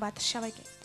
ধন্যবাদ সবাইকে।